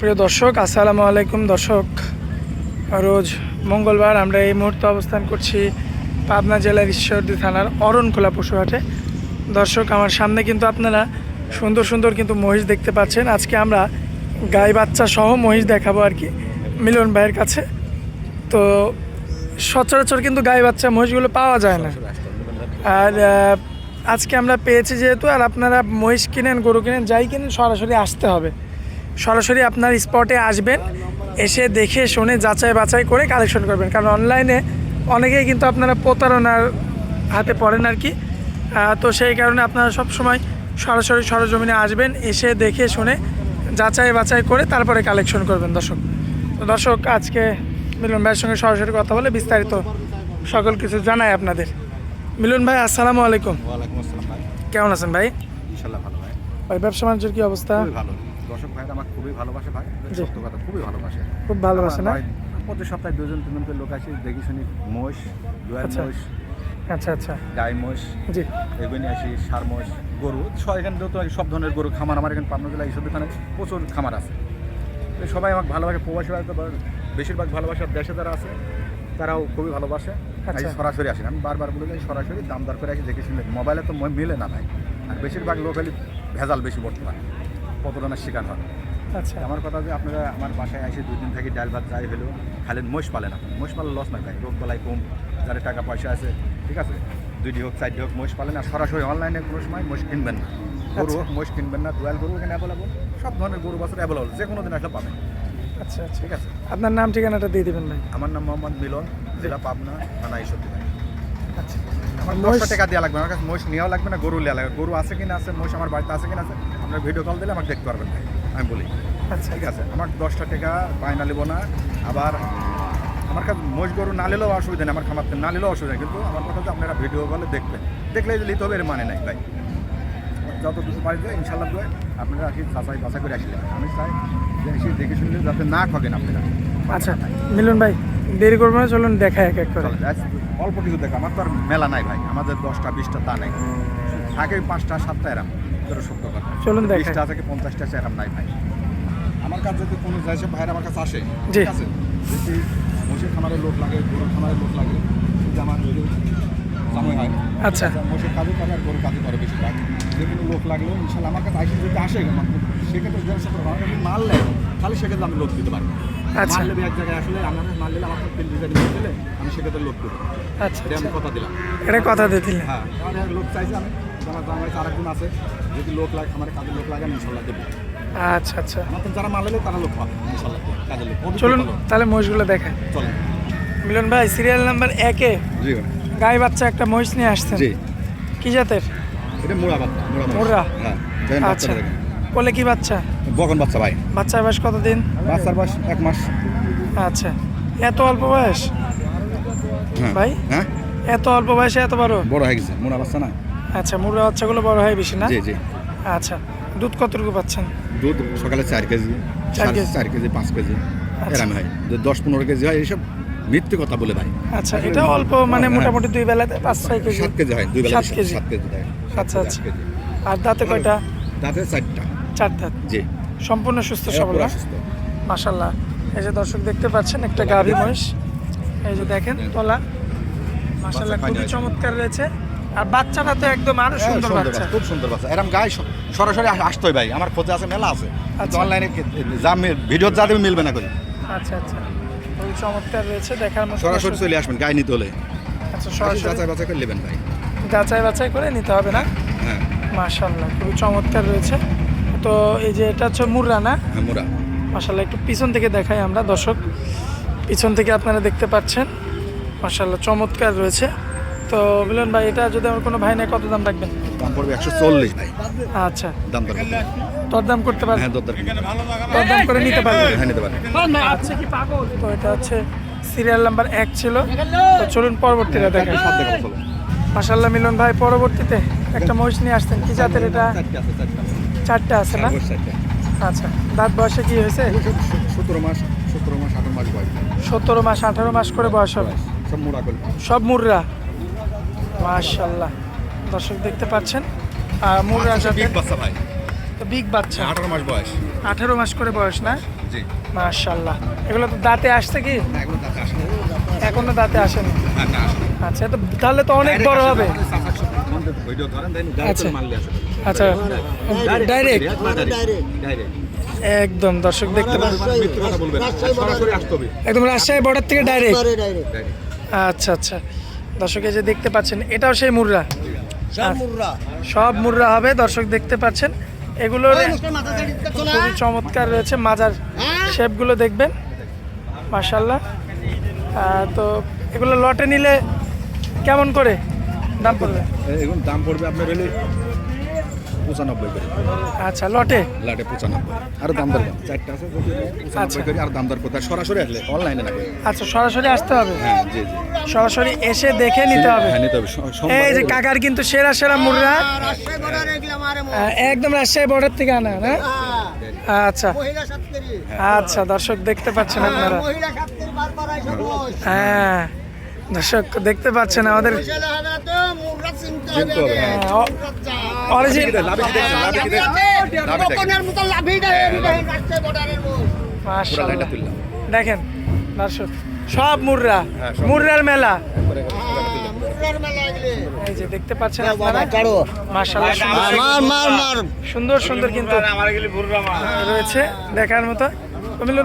প্রিয় দর্শক, আসসালামু আলাইকুম দর্শক। রোজ মঙ্গলবার আমরা এই মুহূর্তে অবস্থান করছি পাবনা জেলার ঈশ্বরদী থানার অরণখোলা পশুহাটে। দর্শক, আমার সামনে কিন্তু আপনারা সুন্দর সুন্দর কিন্তু মহিষ দেখতে পাচ্ছেন। আজকে আমরা গাই বাচ্চা সহ মহিষ দেখাবো আর কি মিলন ভাইয়ের কাছে। তো সচরাচর কিন্তু গাই বাচ্চা মহিষগুলো পাওয়া যায় না। আর আজকে আমরা পেয়েছি যেহেতু, আর আপনারা মহিষ কিনেন, গরু কিনেন, যাই কিনেন, সরাসরি আসতে হবে। সরাসরি আপনার স্পটে আসবেন এসে দেখে শুনে যাচাই বাছাই করে কালেকশন করবেন। কারণ অনলাইনে অনেকেই কিন্তু আপনারা প্রতারণার হাতে পড়েন আর কি। তো সেই কারণে আপনারা সব সময় সরাসরি সরজমিনে আসবেন এসে দেখে শুনে যাচাই বাছাই করে তারপরে কালেকশন করবেন দর্শক। তো দর্শক আজকে মিলন ভাইয়ের সঙ্গে সরাসরি কথা বলে বিস্তারিত সকল কিছু জানাই আপনাদের। মিলন ভাই আসসালামু আলাইকুম। কেমন আছেন ভাই? ইনশাল্লাহ ভালো ভাই। ভাই ব্যবসা বাণিজ্যের কি অবস্থা? ভালো। দর্শক ভাইরা আমার খুবই ভালোবাসে ভাই। সত্য কথা খুবই ভালোবাসে। খুব ভালোবাসে না? প্রতি সপ্তাহে দুজন তিনজন করে লোক আসে দেখি শুনি মোষ দোয়ার আচ্ছা। মোষ আচ্ছা আচ্ছা। গাই মোষ জি। এগুলি আসি সার মোষ গরু। সব এখানে যত সব ধরনের গরু খামার আমার এখানে পাবনা জেলা এইসব এখানে প্রচুর খামার আছে। সবাই আমাকে ভালোবাসে প্রবাসী তো বেশিরভাগ ভালোবাসা দেশে যারা আছে তারাও খুবই ভালোবাসে। আচ্ছা। সরাসরি আসি না। আমি বারবার বলে যাই সরাসরি দাম দর করে আসি দেখে শুনে। মোবাইলে তো মিলে না ভাই। আর বেশিরভাগ লোক হলে ভেজাল বেশি বর্তমানে। প্রতারণার শিকার হয় আচ্ছা। আমার কথা যে আপনারা আমার বাসায় এসে দুই দিন থেকে ডাল ভাত যাই হলেও খালেন মোষ পালে না মোষ পালে লস না ভাই রোগ বলাই কম যাদের টাকা পয়সা আছে ঠিক আছে? দুইটি হোক চারটি হোক মোষ পালেন আর সরাসরি অনলাইনে কোনো সময় মোষ কিনবেন না। গরু হোক মোষ কিনবেন না দোয়াল গরু এখানে অ্যাভেলেবল সব ধরনের গরু বাছর অ্যাভেলেবল যে কোনো দিন আসলে পাবেন। আচ্ছা আচ্ছা। ঠিক আছে? আপনার নাম ঠিকানাটা দিয়ে দেবেন ভাই। আমার নাম মোহাম্মদ মিলন জেলা পাবনা থানা ভাই। আচ্ছা। আমার দশটা টাকা দেওয়া লাগবে আমার কাছে মোষ নেওয়া লাগবে না গরু নেওয়া লাগবে। গরু আছে কিনা আছে মোষ আমার বাড়িতে আছে কিনা আছে আপনার ভিডিও কল দিলে আমাকে দেখতে পারবেন ভাই আমি বলি। আচ্ছা। ঠিক আছে আমার দশটা টাকা বায়না নেব না আবার আমার কাছে মোষ গরু না নিলেও অসুবিধা নেই আমার খামার না নিলেও অসুবিধা কিন্তু আমার কথা হচ্ছে আপনারা ভিডিও কলে দেখবেন। দেখলে নিতে হবে এর মানে নাই ভাই। যত দুটো পারি যায় ইনশাল্লাহ দিয়ে আপনারা আসি যাচাই বাছাই করে আসলে আমি চাই যে এসে দেখে শুনলে যাতে না ঠকেন আপনারা। আচ্ছা মিলন ভাই দেরি করব না চলুন দেখা এক এক করে। অল্প কিছু দেখা আমার তো আর মেলা নাই ভাই আমাদের দশটা বিশটা তা নাই। থাকে পাঁচটা সাতটা এরাম তোর সত্য কথা। চলুন। বিশটা থেকে পঞ্চাশটা এরাম নাই ভাই। আমার কাছে যদি কোনো যাইছে ভাইয়ের আমার কাছে আসে। ঠিক আছে? যদি মসির খামারের লোক লাগে গরুর খামারের লোক লাগে যদি আমার সময় হয়। আচ্ছা। মসির কাজও করে আর গরুর কাজও করে বেশিরভাগ। যে কোনো লোক লাগলে ইনশাল্লাহ আমার কাছে আসে যদি আসে সেক্ষেত্রে যদি সত্য আমার কাছে মাল নেয় তাহলে সেক্ষেত্রে আমি লোক দিতে পারব। আচ্ছা। মাল এক জায়গায় আসলে আমার মাল নিলে আমার তিন ডিজাইন দিলে আমি সেক্ষেত্রে লোক দেবো। আচ্ছা আমি আচ্ছা। কথা দিলাম। এটা কথা দিয়ে দিলেন। হ্যাঁ লোক চাইছে আমি আমার আমার আরেকজন আছে। যদি লোক লাগে আমার কাজের লোক লাগে ইনশাল্লাহ দেবো। আচ্ছা আচ্ছা। আমার যারা মাল নেবে তারা লোক পাবে ইনশাল্লাহ কাজের লোক। চলুন তাহলে মহিষগুলো দেখায় চলেন। মিলন ভাই সিরিয়াল নাম্বার একে জি গাই বাচ্চা একটা মহিষ নিয়ে আসছেন। জি। কি জাতের? এটা মোড়া বাচ্চা? হ্যাঁ আচ্ছা। কোলে কি বাচ্চা? বকন বাচ্চা ভাই। বাচ্চার বয়স কতদিন? বাচ্চার বয়স এক মাস। আচ্ছা। এত অল্প বয়স? হ্যাঁ। ভাই? হ্যাঁ? এত অল্প বয়সে এত বড়? বড় হয়ে গেছে মোড়া বাচ্চা না। আচ্ছা মুরগা বাচ্চাগুলো বড় হয় বেশি না? জি জি। আচ্ছা দুধ কতটুকু পাচ্ছেন? দুধ সকালে চার কেজি চার কেজি। চার কেজি পাঁচ কেজি আচ্ছা। এরাম হয়। দশ পনেরো কেজি হয় এইসব মিথ্যে কথা বলে ভাই। আচ্ছা এটা অল্প মানে হ্যাঁ। মোটামুটি দুই বেলাতে পাঁচ ছয় কেজি? সাত কেজি হয় দুই বেলা সাত কেজি। সাত কেজি দেয় আচ্ছা, আচ্ছা। আর দাঁতে কয়টা? দাঁতে চারটা। চার দাঁত? জি। সম্পূর্ণ সুস্থ এরা সবল মাশাল্লাহ এই যে দর্শক দেখতে পাচ্ছেন একটা গাভী মহিষ। এই যে দেখেন তলা। মাশাল্লাহ খুবই চমৎকার রয়েছে। আর বাচ্চাটা তো একদম আরও হ্যাঁ, সুন্দর বাচ্চা। খুব সুন্দর বাচ্চা। এরম গায়ে সরাসরি আস- আসতে হয় ভাই। আমার খোঁজে আছে মেলা আছে। আচ্ছা। অনলাইনে যা ভিডিও যা দেবে মিলবে না করি আচ্ছা আচ্ছা। খুবই চমৎকার রয়েছে দেখার মতো সরাসরি চলে আসবেন গায়ে নিতে হলে। আচ্ছা সরাসরি। যাচাই বাছাই করে নেবেন ভাই। যাচাই বাছাই করে নিতে হবে না? হ্যাঁ। মাশাল্লাহ খুবই চমৎকার রয়েছে। তো এই যে এটা হচ্ছে মুর্রা না? হ্যাঁ মোরা মাশাল্লাহ একটু পিছন থেকে দেখাই আমরা দর্শক। পিছন থেকে আপনারা দেখতে পাচ্ছেন। মাশাল্লাহ চমৎকার রয়েছে। তো মিলন ভাই এটা যদি আমার কোনো ভাই নেয় কত দাম রাখবেন? দাম পড়বে একশো চল্লিশ ভাই। আচ্ছা। দাম দর। দরদাম করতে পারবেন? হ্যাঁ দর দরদাম করে নিতে পারবেন? হ্যাঁ নিতে পারেন আচ্ছা কি পাগল? তো এটা হচ্ছে সিরিয়াল নাম্বার এক ছিল। তো চলুন পরবর্তীটা দেখেন। সাত মাশাল্লাহ মিলন ভাই পরবর্তীতে একটা মহিষ নিয়ে আসতেন কি জাতের এটা? চারটে আছে চারটে চারটে আছে না। আচ্ছা দাঁত বয়সে কি হয়েছে? সব সতেরো মাস সতেরো মাস আঠারো মাস বয়স। সতেরো মাস আঠারো মাস করে বয়স হবে। সব মোড়া সব মুররা মাশাল্লাহ দর্শক দেখতে পাচ্ছেন আর মুররা বিগ জাতের বাচ্চা ভাই। বিগ বাচ্চা। আঠারো মাস বয়স। আঠারো মাস করে বয়স না? জি। মাশাল্লাহ এগুলো তো দাঁতে আসছে কি? এখনও দাঁতে আসেনি। হ্যাঁ। আচ্ছা তো তাহলে তো অনেক বড় হবে। আচ্ছা। আচ্ছা ডাইরেক্ট direct। একদম দর্শক দেখতে পাচ্ছেন। মানে। একদম রাজশাহী বর্ডার থেকে ডাইরেক্ট আচ্ছা আচ্ছা। দর্শক যে দেখতে পাচ্ছেন এটাও সেই মুর্রা। সব মুর্রা। সব মুররা হবে দর্শক দেখতে পাচ্ছেন। এগুলোর খুবই চমৎকার রয়েছে মাজার শেপগুলো দেখবেন। মার্শাল্লাহ তো এগুলো লটে নিলে কেমন করে দাম পড়বে? দাম পড়বে আপনার পঁচানব্বই করে। আচ্ছা লটে? লাটে পঁচানব্বই। আর দাম দর চারটা আছে আচ্ছা। পঁচানব্বই করে আর দাম দর কোথায় সরাসরি আসলে অনলাইনে না আচ্ছা সরাসরি আসতে হবে? হ্যাঁ জি জি। সরাসরি এসে দেখে নিতে হবে। হ্যাঁ নিতে হবে। এই যে কাকার কিন্তু সেরা সেরা মুররা আহ, একদম রাজশাহী বর্ডার থেকে আনা না? আচ্ছা। আচ্ছা দর্শক দেখতে পাচ্ছেন আপনারা। আইসা বস হ্যাঁ। দর্শক দেখতে পাচ্ছেন আমাদের দেখেন। দর্শক সব মুররা হ্যাঁ, মেলা মুর্রার মেলা। এই যে দেখতে পাচ্ছেন আপনারা? সুন্দর মার মার মার। সুন্দর সুন্দর কিন্তু রয়েছে দেখার মতো।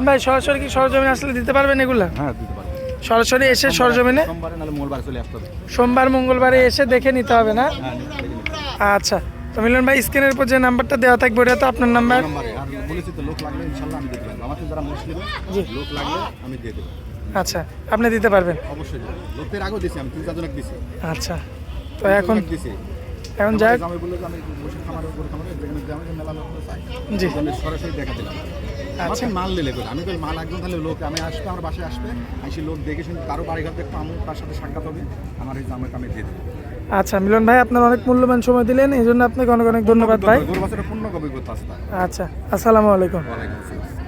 ভাই সরাসরি কি সরজমিনে আসলে দিতে পারবেন এগুলা? হ্যাঁ সরাসরি এসে সরজমিনে? সোমবারে মঙ্গলবারে এসে দেখে নিতে হবে না? হ্যাঁ। আচ্ছা। তো মিলন ভাই স্ক্রিনের উপর যে নাম্বারটা দেওয়া থাকবে ওটা তো আপনার নাম্বার। আচ্ছা আপনি দিতে পারবেন? আচ্ছা। তো এখন? এখন যাই জি। সরাসরি দেখা দিলাম। আচ্ছা। আচ্ছা মাল দিলে করে আমি তো মাল একদম তাহলে লোক আমি আসবে আমার বাসায় আসবে। আসি লোক দেখে শুনে তারও বাড়ি ঘর দেখব আমি তার সাথে সাক্ষাৎ হবে। আমার এই জামাকে কামে দিয়ে দেবো। আচ্ছা মিলন ভাই আপনার অনেক মূল্যবান সময় দিলেন এই জন্য আপনাকে অনেক অনেক ধন্যবাদ ভাই। আচ্ছা আসসালামু আলাইকুম। ওয়ালাইকুম আসসালাম।